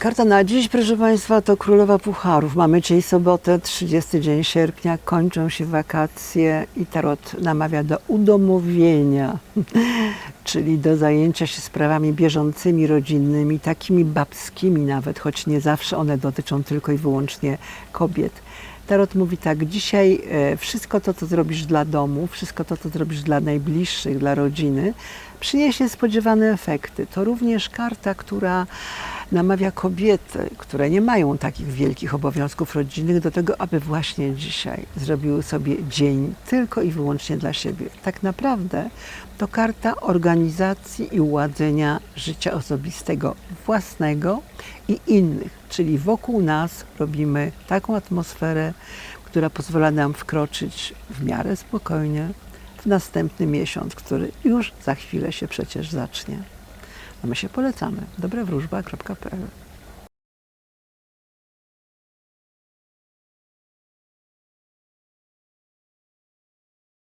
Karta na dziś, proszę Państwa, to Królowa Pucharów. Mamy dzisiaj sobotę, 30 dzień sierpnia, kończą się wakacje i Tarot namawia do udomowienia, czyli do zajęcia się sprawami bieżącymi, rodzinnymi, takimi babskimi nawet, choć nie zawsze one dotyczą tylko i wyłącznie kobiet. Tarot mówi tak, dzisiaj e, wszystko to, co zrobisz dla domu, wszystko to, co zrobisz dla najbliższych, dla rodziny, przyniesie spodziewane efekty. To również karta, która namawia kobiety, które nie mają takich wielkich obowiązków rodzinnych, do tego, aby właśnie dzisiaj zrobiły sobie dzień tylko i wyłącznie dla siebie. Tak naprawdę to karta organizacji i uładzenia życia osobistego własnego i innych, czyli wokół nas robimy taką atmosferę, która pozwala nam wkroczyć w miarę spokojnie w następny miesiąc, który już za chwilę się przecież zacznie. A my się polecamy. dobrewróżba.pl